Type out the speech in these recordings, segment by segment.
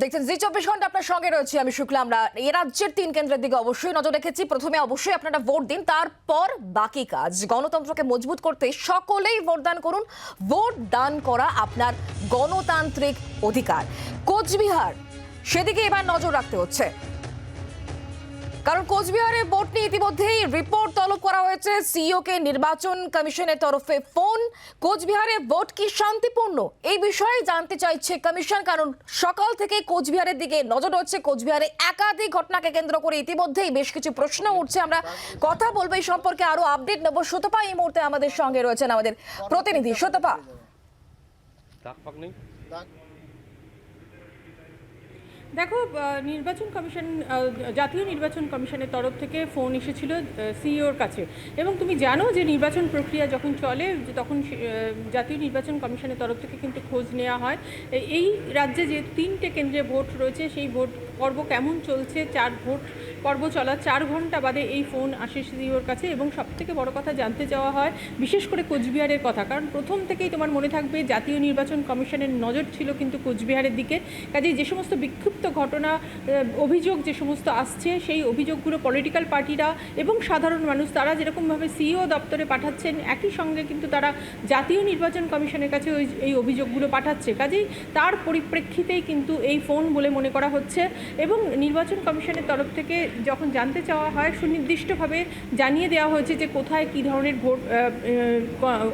দেখছেন, জি চব্বিশ ঘণ্টা আপনার সঙ্গে রয়েছে আমি শুক্লা। আমরা এ রাজ্যের তিন কেন্দ্রের দিকে অবশ্যই নজর রেখেছি। প্রথমে অবশ্যই আপনারা ভোট দিন, তারপর বাকি কাজ। গণতন্ত্রকে মজবুত করতে সকলেই ভোট দান করুন। ভোট দান করা আপনার গণতান্ত্রিক অধিকার। কোচবিহার, সেদিকে এবার নজর রাখতে হচ্ছে। কারণ কোচবিহারে ভোট নিয়ে ইতিমধ্যেই রিপোর্ট তলব করা হয়েছে। সিইও কে নির্বাচন কমিশনের তরফে ফোন। কোচবিহারে ভোট কি শান্তিপূর্ণ? এই বিষয়ে জানতে চাইছে কমিশন কারণ সকাল থেকে কোচবিহারের দিকে নজর হচ্ছে কোচবিহারে একাধিক ঘটনাকে কেন্দ্র করে ইতিমধ্যেই বেশ কিছু প্রশ্ন উঠছে। আমরা কথা বলব এই সম্পর্কে আরও আপডেট নেব। সতপা এই মুহূর্তে আমাদের সঙ্গে রয়েছেন আমাদের প্রতিনিধি। সতপা। দেখো নির্বাচন কমিশন জাতীয় নির্বাচন কমিশনের তরফ থেকে ফোন এসেছিল সিইওর কাছে। এবং তুমি জানো যে নির্বাচন প্রক্রিয়া যখন চলে তখন জাতীয় নির্বাচন কমিশনের তরফ থেকে কিন্তু খোঁজ নেওয়া হয়। এই রাজ্যে যে তিনটে কেন্দ্রে ভোট রয়েছে, সেই ভোট পর্ব কেমন চলছে, চার ভোট পর্ব চলার চার ঘণ্টা বাদে এই ফোন আসে সিইওর কাছে এবং সবথেকে বড় কথা জানতে চাওয়া হয়, বিশেষ করে কোচবিহারের কথা। কারণ প্রথম থেকেই তোমার মনে থাকবে জাতীয় নির্বাচন কমিশনের নজর ছিল কিন্তু কোচবিহারের দিকে। কাজেই যে সমস্ত বিক্ষিপ্ত ঘটনা অভিযোগ যে সমস্ত আসছে, সেই অভিযোগগুলো পলিটিক্যাল পার্টিরা এবং সাধারণ মানুষ, তারা যেরকমভাবে সিইও দপ্তরে পাঠাচ্ছেন, একই সঙ্গে কিন্তু তারা জাতীয় নির্বাচন কমিশনের কাছে ওই, এই অভিযোগগুলো পাঠাচ্ছে। কাজেই তার পরিপ্রেক্ষিতেই কিন্তু এই ফোন বলে মনে করা হচ্ছে এবং নির্বাচন কমিশনের তরফ থেকে যখন জানতে চাওয়া হয়, সুনির্দিষ্টভাবে জানিয়ে দেওয়া হয়েছে যে কোথায় কী ধরনের ভোট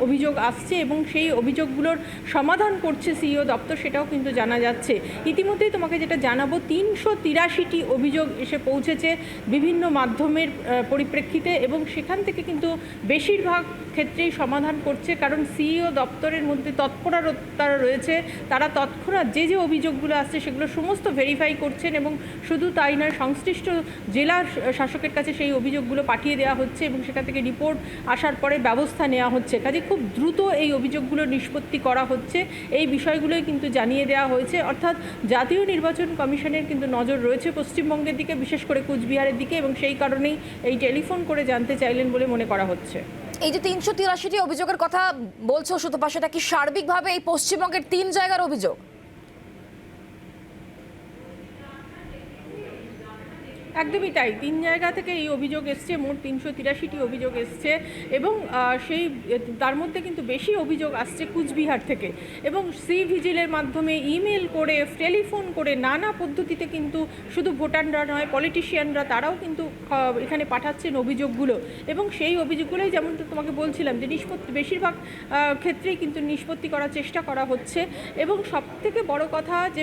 অভিযোগ আসছে এবং সেই অভিযোগগুলোর সমাধান করছে সিইও দপ্তর, সেটাও কিন্তু জানা যাচ্ছে। ইতিমধ্যেই তোমাকে যেটা জানাব, তিনশো তিরাশিটি অভিযোগ এসে পৌঁছেছে বিভিন্ন মাধ্যমের পরিপ্রেক্ষিতে এবং সেখান থেকে কিন্তু বেশিরভাগ ক্ষেত্রেই সমাধান করছে। কারণ সিইও দপ্তরের মধ্যে তৎপরতা রয়েছে, তারা তৎক্ষণাৎ যে যে অভিযোগগুলো আসছে, সেগুলো সমস্ত ভেরিফাই করছেন এবং শুধু তাই নয়, সংশ্লিষ্ট জেলার শাসকের কাছে সেই অভিযোগগুলো পাঠিয়ে দেওয়া হচ্ছে এবং সেখান থেকে রিপোর্ট আসার পরে ব্যবস্থা নেওয়া হচ্ছে। কাজে খুব দ্রুত এই অভিযোগগুলো নিষ্পত্তি করা হচ্ছে। এই বিষয়গুলোই কিন্তু জানিয়ে দেওয়া হয়েছে। অর্থাৎ জাতীয় নির্বাচন কমিশনের কিন্তু নজর রয়েছে পশ্চিমবঙ্গের দিকে, বিশেষ করে কুচবিহারের দিকে এবং সেই কারণেই এই টেলিফোন করে জানতে চাইলেন বলে মনে করা হচ্ছে। এই যে তিনশো তিরাশিটি অভিযোগের কথা বলছো সুতপা সেটা কি সার্বিকভাবে এই পশ্চিমবঙ্গের তিন জায়গার অভিযোগ? একদমই তাই। তিন জায়গা থেকে এই অভিযোগ এসছে, মোট তিনশো তিরাশিটি অভিযোগ এসছে এবং সেই তার মধ্যে কিন্তু বেশি অভিযোগ আসছে কুচবিহার থেকে এবং সি ভিজিলের মাধ্যমে ইমেল করে, টেলিফোন করে নানা পদ্ধতিতে কিন্তু শুধু ভোটাররা নয়, পলিটিশিয়ানরা তারাও কিন্তু এখানে পাঠাচ্ছেন অভিযোগগুলো এবং সেই অভিযোগগুলোই যেমন তোমাকে বলছিলাম যে নিষ্পত্তি বেশিরভাগ ক্ষেত্রেই কিন্তু নিষ্পত্তি করার চেষ্টা করা হচ্ছে এবং সবথেকে বড় কথা যে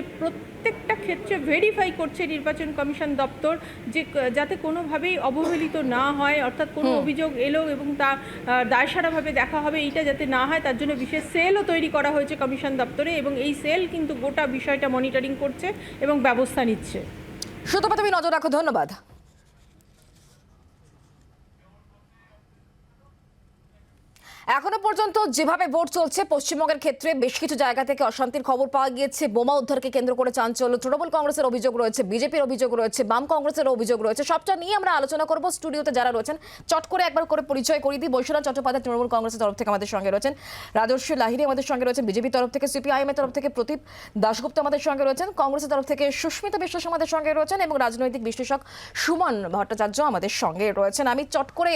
প্রত্যেকটা ক্ষেত্রে ভেরিফাই করছে নির্বাচন কমিশন দপ্তর যে যাতে কোনোভাবেই অবহেলিত না হয় অর্থাৎ কোনো অভিযোগ এলো এবং তা দায়সারাভাবে দেখা হবে এইটা যাতে না হয় তার জন্য বিশেষ সেলও তৈরি করা হয়েছে কমিশন দপ্তরে এবং এই সেল কিন্তু গোটা বিষয়টা মনিটরিং করছে এবং ব্যবস্থা নিচ্ছে। সুতপা তুমি নজর রাখো ধন্যবাদ। এখনও পর্যন্ত যেভাবে ভোট চলছে, পশ্চিমবঙ্গের ক্ষেত্রে বেশ কিছু জায়গা থেকে অশান্তির খবর পাওয়া গিয়েছে। বোমা উদ্ধারকে কেন্দ্র করে চাঞ্চল্য। তৃণমূল কংগ্রেসের অভিযোগ রয়েছে, বিজেপির অভিযোগ রয়েছে, বাম কংগ্রেসের অভিযোগ রয়েছে। সবটা নিয়ে আমরা আলোচনা করব স্টুডিওতে যারা রয়েছেন। চট করে একবার করে পরিচয় করিয়ে দিই। বৈশ্বনাথ চট্টোপাধ্যায় তৃণমূল কংগ্রেসের তরফ থেকে আমাদের সঙ্গে রয়েছেন। রাজস্বী লাহিরি আমাদের সঙ্গে রয়েছেন। বিজেপির তরফ থেকে, সিপিআইএম এর তরফ থেকে প্রদীপ দাশগুপ্ত আমাদের সঙ্গে রয়েছেন। কংগ্রেসের তরফ থেকে সুস্মিতা বিশ্বাস আমাদের সঙ্গে রয়েছেন এবং রাজনৈতিক বিশ্লেষক সুমন ভট্টাচার্য আমাদের সঙ্গে রয়েছেন। আমি চট করে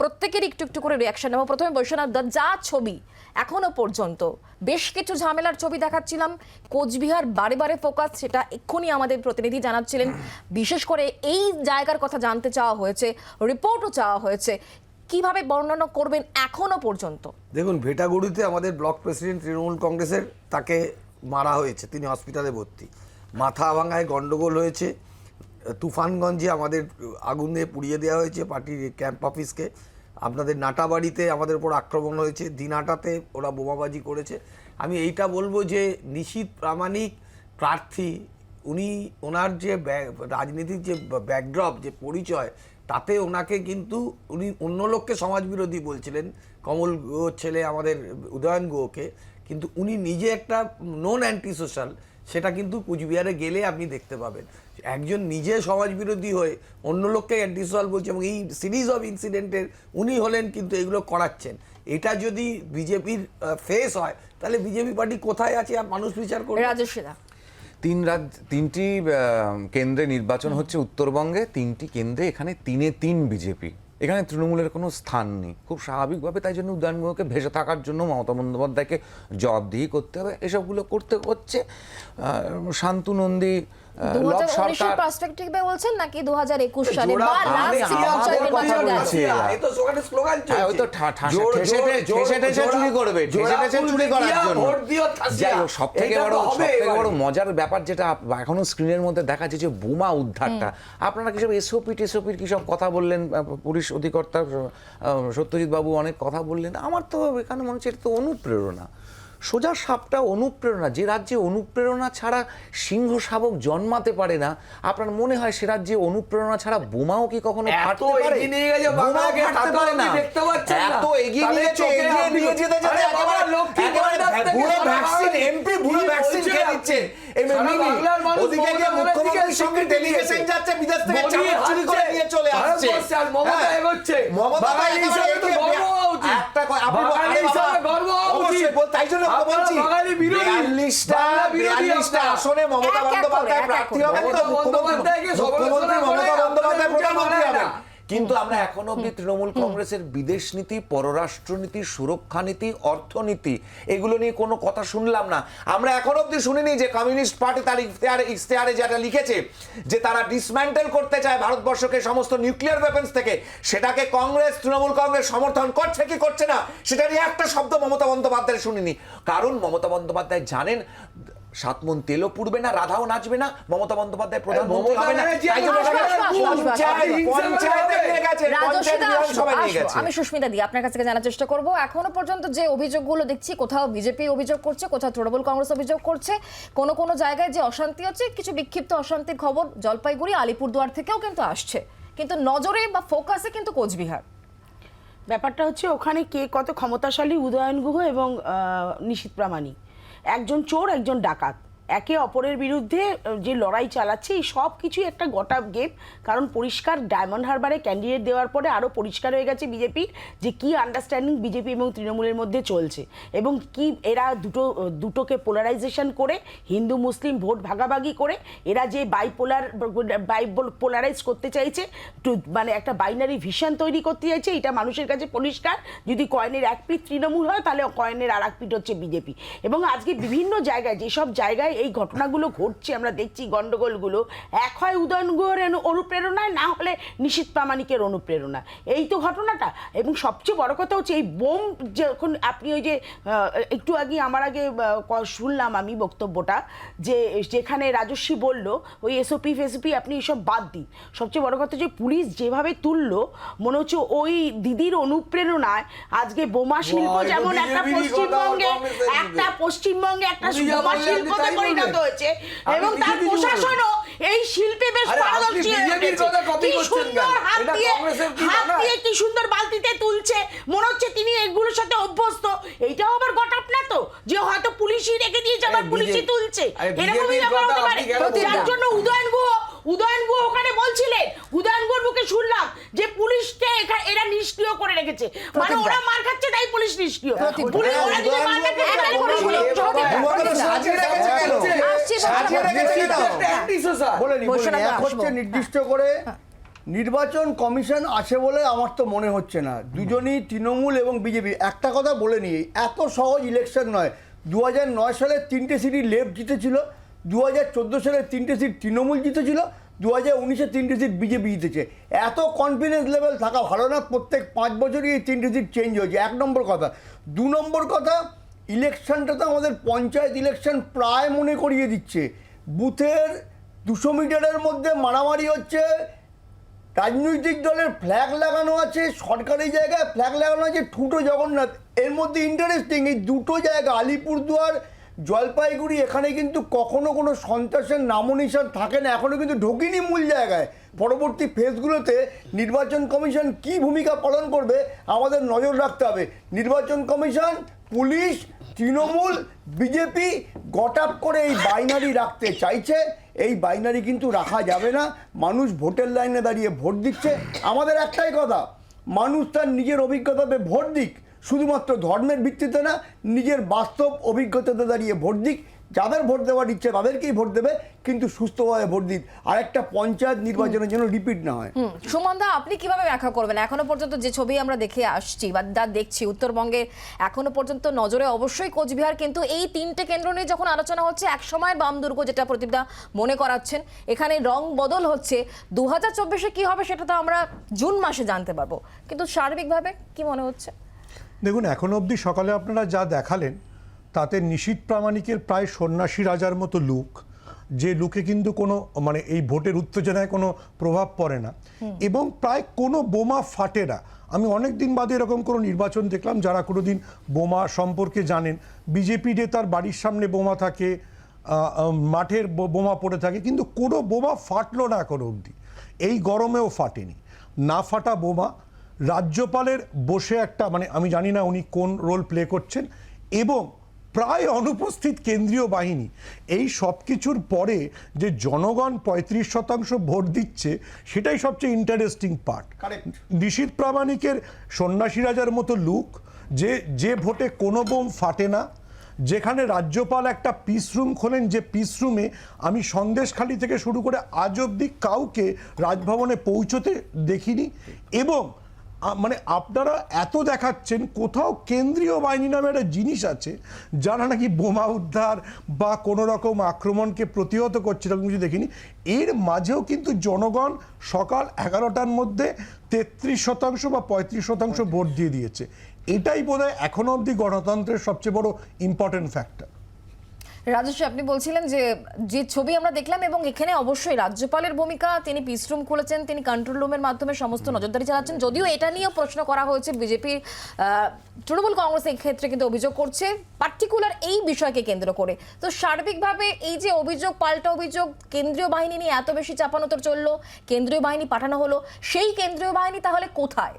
প্রত্যেকেরই একটু একটু করে রিয়াকশন নেব। প্রথমে বৈশ্বনাথ যা ছবি এখনও পর্যন্ত। বেশ কিছু ঝামেলার ছবি দেখাচ্ছিলাম। কোচবিহার বারে বারে ফোকাস সেটা এক্ষুনি আমাদের প্রতিনিধি জানাচ্ছিলেন। বিশেষ করে এই জায়গার কথা জানতে চাওয়া হয়েছে রিপোর্টও চাওয়া হয়েছে। কীভাবে বর্ণনা করবেন এখনও পর্যন্ত? দেখুন, ভেটাগুড়িতে আমাদের ব্লক প্রেসিডেন্ট তৃণমূল কংগ্রেসের তাকে মারা হয়েছে। তিনি হসপিটালে ভর্তি। মাথা ভাঙায় গন্ডগোল হয়েছে। তুফানগঞ্জে আমাদের আগুনে পুড়িয়ে দেওয়া হয়েছে পার্টির ক্যাম্প অফিসকে। আপনাদের নাটাবাড়িতে আমাদের উপর আক্রমণ হয়েছে দিনাটাতে ওরা বোমাবাজি করেছে। আমি এইটা বলব যে নিশীত প্রামাণিক প্রার্থী, উনি ওনার যে রাজনীতির যে ব্যাকড্রপ, যে পরিচয়, তাতে ওনাকে কিন্তু উনি অন্য লোককে সমাজবিরোধী বলছিলেন, কমল ছেলে আমাদের উদয়ন গুহকে, কিন্তু উনি নিজে একটা নন অ্যান্টি সোশ্যাল সেটা কিন্তু কুচবিহারে গেলে আপনি দেখতে পাবেন। একজন নিজে সমাজবিরোধী হয়ে অন্য লোককে অ্যান্টি সোশ্যাল বলছে এবং এই সিরিজ অফ ইনসিডেন্টের উনি হলেন কিন্তু এগুলো করাচ্ছেন। এটা যদি বিজেপির ফেস হয় তাহলে বিজেপি পার্টি কোথায় আছে আর মানুষ বিচার করবে? রাজস্বীদা তিন রাজ তিনটি কেন্দ্রে নির্বাচন হচ্ছে উত্তরবঙ্গে তিনটি কেন্দ্রে এখানে তিনে তিন বিজেপি। এখানে তৃণমূলের কোনো স্থান নেই। খুব স্বাভাবিকভাবে তাই জন্য উদয়নগুলোকে ভেসে থাকার জন্য মমতা বন্দ্যোপাধ্যায়কে জবাবদিহি করতে হবে। এসবগুলো করতে হচ্ছে। শান্তু নন্দী বলছেন নাকি সালে? সব থেকে বড় সব থেকে বড় মজার ব্যাপার যেটা এখনও স্ক্রিনের মধ্যে দেখা যাচ্ছে যে বোমা উদ্ধারটা। আপনারা কিসব এসওপি টেসওপির কিসব কথা বললেন? পুলিশ অধিকর্তা সত্যজিৎ বাবু অনেক কথা বললেন। আমার তো এখানে মনে হচ্ছে এটা তো অনুপ্রেরণা। সোজা সাপটা অনুপ্রেরণা যে রাজ্যে অনুপ্রেরণা ছাড়া সিংহ শাবক জন্মাতে পারে না আপনার মনে হয় সে রাজ্যে অনুপ্রেরণা ছাড়া বোমাও কি কখনো ফাটতে পারে বোমাও ফাটতে পারে না। এত এগিয়ে নিয়ে এগিয়ে নিয়ে যেতে যেতে একেবারে- ভ্যাকসিন এমপি ভ্যাকসিন খেয়ে ওদিকে গিয়ে মমতা মুখ্যমন্ত্রীর সঙ্গে ডেলিগেশন যাচ্ছে বিদেশ থেকে মোদি করে নিয়ে চলে আসছে মমতা হ্যাঁ। এগোচ্ছে। মমতা একটা আপনি গর্ব অবশ্যই বল- তাই জন্য বলছি। বিয়াল্লিশটা বিয়াল্লিশটা আসনে মমতা বন্দ্যোপাধ্যায় প্রার্থী হবেন তো মমতা মুখ্যমন্ত্রী মমতা বন্দ্যোপাধ্যায় প্রধানমন্ত্রী হবেন। কিন্তু আমরা এখনও অব্দি তৃণমূল কংগ্রেসের বিদেশ নীতি পররাষ্ট্রনীতি সুরক্ষা নীতি অর্থনীতি এগুলো নিয়ে কোনো কথা শুনলাম না। আমরা এখন অব্দি শুনিনি যে কমিউনিস্ট পার্টি তার ইফতেহারে ইশতেহারে যেটা লিখেছে যে তারা ডিসম্যান্টেল করতে চায় ভারতবর্ষকে সমস্ত নিউক্লিয়ার ওয়েপন্স থেকে সেটাকে কংগ্রেস তৃণমূল কংগ্রেস সমর্থন করছে কি করছে না সেটা নিয়ে একটা শব্দ মমতা বন্দ্যোপাধ্যায় শুনিনি। কারণ মমতা বন্দ্যোপাধ্যায় জানেন সাত মন তেলও পুড়বে না রাধাও নাচবে না মমতা বন্দ্যোপাধ্যায় প্রধানমন্ত্রী মমতা হবে না। আমি সুস্মিতা দি আপনার কাছে জানার চেষ্টা করব। এখনও পর্যন্ত যে অভিযোগগুলো দেখছি কোথাও বিজেপি অভিযোগ করছে কোথাও তৃণমূল কংগ্রেস অভিযোগ করছে কোনো কোনো জায়গায় যে অশান্তি হচ্ছে কিছু বিক্ষিপ্ত অশান্তির খবর জলপাইগুড়ি আলিপুরদুয়ার থেকেও কিন্তু আসছে। কিন্তু নজরে বা ফোকাসে কিন্তু কোচবিহার। ব্যাপারটা হচ্ছে ওখানে কে কত ক্ষমতাশালী উদয়ন গুহ এবং নিশীথ প্রামাণিক। একজন চোর একজন ডাকাত। একে অপরের বিরুদ্ধে যে লড়াই চালাচ্ছে, এই সব কিছুই একটা গোটা গেম কারণ পরিষ্কার ডায়মন্ড হারবারে ক্যান্ডিডেট দেওয়ার পরে আরও পরিষ্কার হয়ে গেছে বিজেপির যে কি আন্ডারস্ট্যান্ডিং বিজেপি এবং তৃণমূলের মধ্যে চলছে। এবং কি এরা দুটো, দুটোকে পোলারাইজেশন করে, হিন্দু, মুসলিম ভোট ভাগাভাগি করে, এরা যে বাইপোলার বাই পোলারাইজ করতে চাইছে টু- মানে একটা বাইনারি ভিশন তৈরি করতে চাইছে, এটা মানুষের কাছে পরিষ্কার। যদি কয়েনের এক পিঠ তৃণমূল হয়, তাহলে কয়েনের আর এক পিঠ হচ্ছে বিজেপি। এবং আজকে বিভিন্ন জায়গায়, যেসব জায়গায় এই ঘটনাগুলো ঘটছে আমরা দেখছি গন্ডগোলগুলো। এক হয় উদয়ন গুহের অনু- অনুপ্রেরণায় না হলে নিশীথ প্রামাণিকের অনুপ্রেরণা। এই তো ঘটনাটা। এবং সবচেয়ে বড় কথা হচ্ছে এই বোম যখন আপনি ওই যে একটু আগে আমার আগে শুনলাম আমি বক্তব্যটা যে যেখানে রাজস্বী বলল ওই এসওপি ফেসওপি আপনি এসব বাদ দিন। সবচেয়ে বড় কথা যে পুলিশ যেভাবে তুললো মনে হচ্ছে ওই দিদির অনুপ্রেরণায় আজকে বোমা শিল্প যেমন একটা পশ্চিমবঙ্গে একটা পশ্চিমবঙ্গে একটা বোমা তাই পরিণত হয়েছে এবং তার প্রশাসনও এই শিল্পে বেশ পারদর্শী। কি সুন্দর হাত দিয়ে হাত দিয়ে কি সুন্দর বালতিতে তুলছে। মনে হচ্ছে তিনি এগুলোর সাথে অভ্যস্ত। এইটাও আবার গটাপ না তো? যে হয়তো পুলিশই রেখে দিয়েছে আবার পুলিশই তুলছে। এরকমই ব্যাপার হতে পারে? যার জন্য উদয়ন গুহ উদয়ন গুহ ওখানে বলছিলেন শুনলাম যে পুলিশকে এখা- এরা নিষ্ক্রিয় করে রেখেছে। মানে প্রতিজ্ঞা। ওরা মার খাচ্ছে তাই পুলিশ নিষ্ক্রিয়। প্রতিজ্ঞা। পুলিশ ওরা যদি মার খাচ্ছে তাই পুলিশ নিষ্ক্রিয়। সাজিয়ে রেখেছে কেন? বলে। নি, বলে নি। বৈষ্ণব এক আসব। হচ্ছে নির্দিষ্ট করে নির্বাচন কমিশন আছে বলে আমার তো মনে হচ্ছে না। দুজনই তৃণমূল এবং বিজেপি। একটা কথা বলে নিই এত সহজ ইলেকশন নয়। দু নয় সালে তিনটে সিটি লেফট জিতেছিল। দু হাজার চোদ্দ সালে তিনটে সিট তৃণমূল জিতেছিল। দু হাজার উনিশে তিনটে সিট বিজেপি জিতেছে। এত কনফিডেন্স লেভেল থাকা ভালো না, প্রত্যেক পাঁচ বছরই এই তিনটে সিট চেঞ্জ হয়েছে। এক নম্বর কথা। দু নম্বর কথা ইলেকশনটা তো আমাদের পঞ্চায়েত ইলেকশন প্রায় মনে করিয়ে দিচ্ছে। বুথের দুশো মিটারের মধ্যে মারামারি হচ্ছে। রাজনৈতিক দলের ফ্ল্যাগ লাগানো আছে, সরকারি জায়গায় ফ্ল্যাগ লাগানো আছে, ঠুটো জগন্নাথ। এর মধ্যে ইন্টারেস্টিং এই দুটো জায়গা, আলিপুরদুয়ার জলপাইগুড়ি এখানে কিন্তু কখনো কোনো সন্ত্রাসের নামনিশান থাকে না। এখনও কিন্তু ঢোকেনি মূল জায়গায়। পরবর্তী ফেজগুলোতে নির্বাচন কমিশন কি ভূমিকা পালন করবে আমাদের নজর রাখতে হবে। নির্বাচন কমিশন, পুলিশ, তৃণমূল, বিজেপি গট করে এই বাইনারি রাখতে চাইছে। এই বাইনারি কিন্তু রাখা যাবে না। মানুষ ভোটের লাইনে দাঁড়িয়ে ভোট দিচ্ছে। আমাদের একটাই কথা, মানুষ তার নিজের অভিজ্ঞতাতে ভোট দিক। শুধুমাত্র ধর্মের ভিত্তিতে না, নিজের বাস্তব অভিজ্ঞতাতে দাঁড়িয়ে ভোট দিক। যাদের ভোট দেওয়ার ইচ্ছে তাদেরকেই ভোট দেবে, কিন্তু সুস্থভাবে ভোট দিক। আরেকটা পঞ্চায়েত নির্বাচনের জন্য রিপিট না হয়। হুম, সুমন দা, আপনি কীভাবে ব্যাখ্যা করবেন? এখনও পর্যন্ত যে ছবি আমরা দেখে আসছি বা যা দেখছি, উত্তরবঙ্গে এখনও পর্যন্ত নজরে অবশ্যই কোচবিহার, কিন্তু এই তিনটে কেন্দ্র নিয়ে যখন আলোচনা হচ্ছে এক বাম দুর্গ যেটা প্রদীপদা মনে করাচ্ছেন, এখানে রং বদল হচ্ছে। দু হাজার চব্বিশে কি হবে সেটা তো আমরা জুন মাসে জানতে পারব। কিন্তু সার্বিকভাবে কি মনে হচ্ছে? দেখুন এখনও অবধি সকালে আপনারা যা দেখালেন তাতে নিশীত প্রামাণিকের প্রায় সন্ন্যাসী রাজার মতো লুক যে লুকে কিন্তু কোনো মানে এই ভোটের উত্তেজনায় কোনো প্রভাব পড়ে না। এবং প্রায় কোনো বোমা ফাটে না। আমি অনেক দিন বাদে এরকম কোনো নির্বাচন দেখলাম যারা কোনো দিন বোমা সম্পর্কে জানেন। বিজেপি নেতার বাড়ির সামনে বোমা থাকে মাঠের বোমা পড়ে থাকে কিন্তু কোনো বোমা ফাটলো না এখনও অবধি। এই গরমেও ফাটেনি। না ফাটা বোমা রাজ্যপালের বসে একটা মানে আমি জানি না উনি কোন রোল প্লে করছেন এবং প্রায় অনুপস্থিত কেন্দ্রীয় বাহিনী এই সব কিছুর পরে যে জনগণ পঁয়ত্রিশ শতাংশ ভোট দিচ্ছে সেটাই সবচেয়ে ইন্টারেস্টিং পার্ট. নিশীত প্রামাণিকের সন্ন্যাসী রাজার মতো লুক যে যে ভোটে কোনো বোম ফাটে না যেখানে রাজ্যপাল একটা পিস রুম খোলেন যে পিস রুমে আমি সন্দেশখালি থেকে শুরু করে আজ অবধি কাউকে রাজভবনে পৌঁছতে দেখিনি এবং মানে আপনারা এত দেখাচ্ছেন কোথাও কেন্দ্রীয় বাহিনী নামে একটা জিনিস আছে, যারা নাকি বোমা উদ্ধার বা কোনো রকম আক্রমণকে প্রতিহত করছে, এরকম কিছু দেখিনি। এর মাঝেও কিন্তু জনগণ সকাল এগারোটার মধ্যে তেত্রিশ শতাংশ বা পঁয়ত্রিশ শতাংশ ভোট দিয়ে দিয়েছে। এটাই বোধহয় এখনও অবধি গণতন্ত্রের সবচেয়ে বড় ইম্পর্টেন্ট ফ্যাক্টর রাজস্বী আপনি বলছিলেন যে যে ছবি আমরা দেখলাম এবং এখানে অবশ্যই রাজ্যপালের ভূমিকা, তিনি পিস রুম খুলেছেন, তিনি কন্ট্রোল রুমের মাধ্যমে সমস্ত নজরদারি চালাচ্ছেন। যদিও এটা নিয়েও প্রশ্ন করা হয়েছে বিজেপির তৃণমূল কংগ্রেস এই ক্ষেত্রে কিন্তু অভিযোগ করছে পার্টিকুলার এই বিষয়কে কেন্দ্র করে। তো সার্বিকভাবে এই যে অভিযোগ, পাল্টা অভিযোগ, কেন্দ্রীয় বাহিনী নিয়ে এত বেশি চাপানোতর চলল, কেন্দ্রীয় বাহিনী পাঠানো হলো, সেই কেন্দ্রীয় বাহিনী তাহলে কোথায়?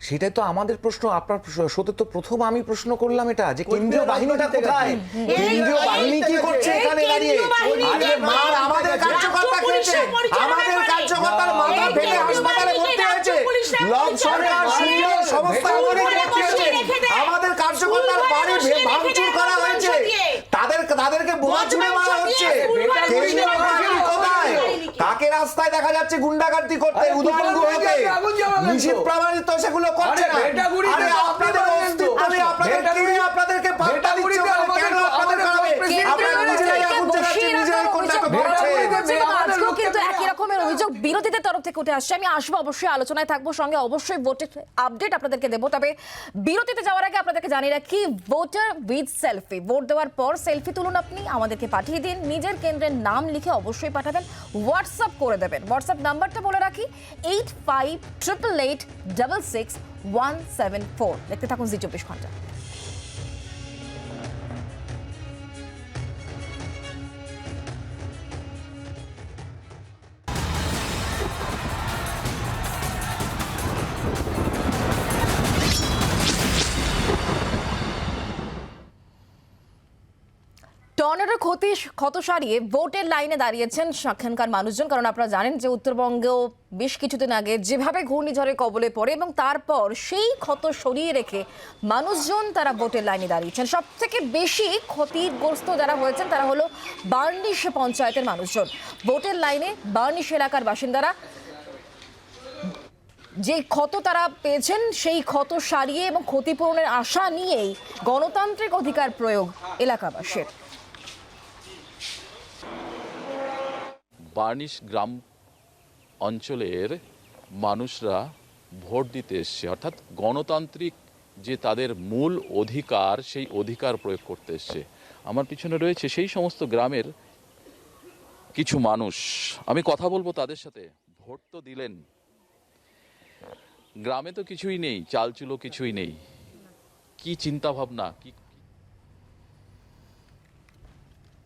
সেটাই তো আমাদের প্রশ্ন আপনার প্রশ্ন- সত্যি তো প্রথম আমি প্রশ্ন করলাম এটা যে কেন্দ্রীয় বাহিনীটা কোথায় কেন্দ্রীয় বাহিনী কি করছে এখানে দাঁড়িয়ে আরে যে আমাদের কার্যকর্তা খেয়েছে আমাদের কার্যকর্তার মাথা ফেটে হাসপাতালে ভর্তি হয়েছে লব সরকার করে। সমস্ত এমনই ভর্তি হয়েছে আমাদের কার্যকর্তার বাড়ি ভাঙচুর করা হয়েছে তাদের তাদেরকে বোমা ছুড়ে মারা হচ্ছে কেন্দ্রীয় বাহিনী কাকে রাস্তায় দেখা যাচ্ছে গুন্ডাগার্দি করতে তুফান হতে। নিশীত প্রামাণিক তো। সেগুলো করছে না ভেটাগুড়িতে আরে তো আপনি আপনাদের বললেন তো। অস্তিত্ব নেই আপনাদের ভেটাগুড়ি- কে আপনাদেরকে পাল্টা দিচ্ছে ভেটাগুড়িতে বলে আমাদের- কেন আপনাদের আমাদের খারাপ প্রেসিডেন্ট আপনারা নিজেরাই আগুন জ্বালাচ্ছেন নিজেরাই কন্যা অভিযোগ করছেন করছে এবং আমাদের আজকেও লোককে কিন্তু মেরে একই রকমের অভিযোগ বিরোধীদের তরফ থেকে উঠে আসছে। আমি আসব অবশ্যই, আলোচনায় থাকব, সঙ্গে অবশ্যই ভোটের আপডেট আপনাদেরকে দেবো। তবে বিরতিতে যাওয়ার আগে আপনাদেরকে জানিয়ে রাখি ভোটার উইথ সেলফি ভোট দেওয়ার পর সেলফি তুলুন আপনি, আমাদেরকে পাঠিয়ে দিন। নিজের কেন্দ্রের নাম লিখে অবশ্যই পাঠাবেন হোয়াটসঅ্যাপ করে দেবেন। হোয়াটসঅ্যাপ নাম্বারটা বলে রাখি eight five triple eight double six one seven four দেখতে থাকুন জি চব্বিশ ঘণ্টা। ক্ষতি সারিয়ে ভোটের লাইনে দাঁড়িয়েছেন সেখানকার মানুষজন। কারণ আপনারা জানেন যে উত্তরবঙ্গেও বেশ কিছুদিন আগে যেভাবে ঘূর্ণিঝড়ের কবলে পড়ে এবং তারপর সেই ক্ষত সরিয়ে রেখে মানুষজন তারা ভোটের লাইনে দাঁড়িয়েছেন। সব থেকে বেশি ক্ষতিগ্রস্ত যারা হয়েছেন তারা হলো বার্নিশ পঞ্চায়েতের মানুষজন। ভোটের লাইনে বার্নিশ এলাকার বাসিন্দারা যে ক্ষত তারা পেয়েছেন সেই ক্ষত সারিয়ে এবং ক্ষতিপূরণের আশা নিয়েই গণতান্ত্রিক অধিকার প্রয়োগ এলাকাবাসীর। বার্নিশ গ্রাম অঞ্চলের মানুষরা ভোট দিতে এসছে। অর্থাৎ গণতান্ত্রিক যে তাদের মূল অধিকার, সেই অধিকার প্রয়োগ করতে এসছে। আমার পিছনে রয়েছে সেই সমস্ত গ্রামের কিছু মানুষ। আমি কথা বলব তাদের সাথে। ভোট তো দিলেন। গ্রামে তো কিছুই নেই চালচুলো কিছুই নেই। কি চিন্তা ভাবনা কি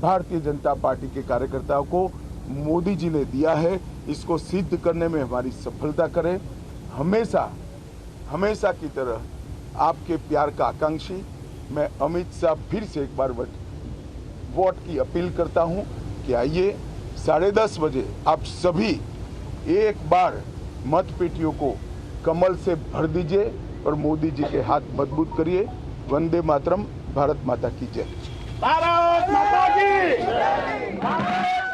भारतीय जनता पार्टी के कार्यकर्ताओं को मोदी जी ने दिया है, इसको सिद्ध करने में हमारी सफलता करें। हमेशा हमेशा की तरह आपके प्यार का आकांक्षी, मैं अमित शाह फिर से एक बार वोट वोट की अपील करता हूँ कि आइए, साढ़े दस बजे आप सभी एक बार मत पेटियों को कमल से भर दीजिए और मोदी जी के हाथ मज़बूत करिए। वंदे मातरम, भारत माता की जय। भारत माता की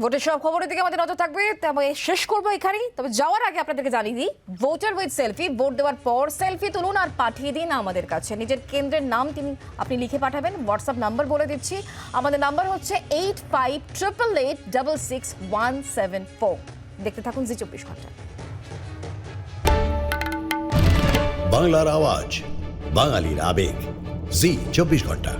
ভোটের সব খবরের দিকে আমাদের নজর থাকবে। তবে শেষ করব এখানেই। তবে যাওয়ার আগে আপনাদেরকে জানিয়ে দিই ভোটার উইথ সেলফি ভোট দেওয়ার পর সেলফি তুলুন আর পাঠিয়ে দিন আমাদের কাছে। নিজের কেন্দ্রের নাম তিনি আপনি লিখে পাঠাবেন হোয়াটসঅ্যাপ নাম্বার বলে দিচ্ছি। আমাদের নাম্বার হচ্ছে eight five triple eight double six one seven four দেখতে থাকুন জি চব্বিশ ঘণ্টা। বাংলার আওয়াজ বাঙালির আবেগ। জি চব্বিশ ঘণ্টা।